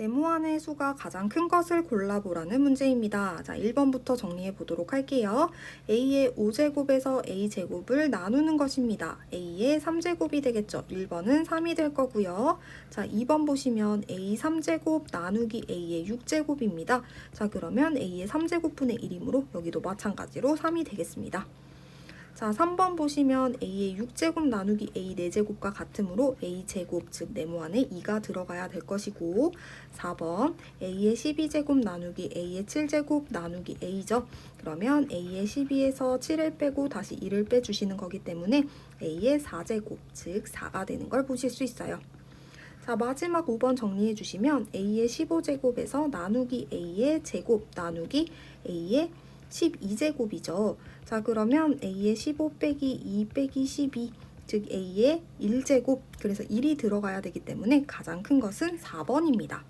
네모 안의 수가 가장 큰 것을 골라보라는 문제입니다. 자, 1번부터 정리해 보도록 할게요. A의 5제곱에서 A제곱을 나누는 것입니다. A의 3제곱이 되겠죠. 1번은 3이 될 거고요. 자, 2번 보시면 A 3제곱 나누기 A의 6제곱입니다. 자, 그러면 A의 3제곱분의 1이므로 여기도 마찬가지로 3이 되겠습니다. 자, 3번 보시면 A의 6제곱 나누기 A 4제곱과 같으므로 A제곱, 즉 네모 안에 2가 들어가야 될 것이고 4번 A의 12제곱 나누기 A의 7제곱 나누기 A죠. 그러면 A의 12에서 7을 빼고 다시 1을 빼주시는 거기 때문에 A의 4제곱, 즉 4가 되는 걸 보실 수 있어요. 자, 마지막 5번 정리해 주시면 A의 15제곱에서 나누기 A의 제곱 나누기 A의 12제곱이죠. 자, 그러면 A의 15 빼기 2 빼기 12, 즉 A의 1제곱, 그래서 1이 들어가야 되기 때문에 가장 큰 것은 4번입니다.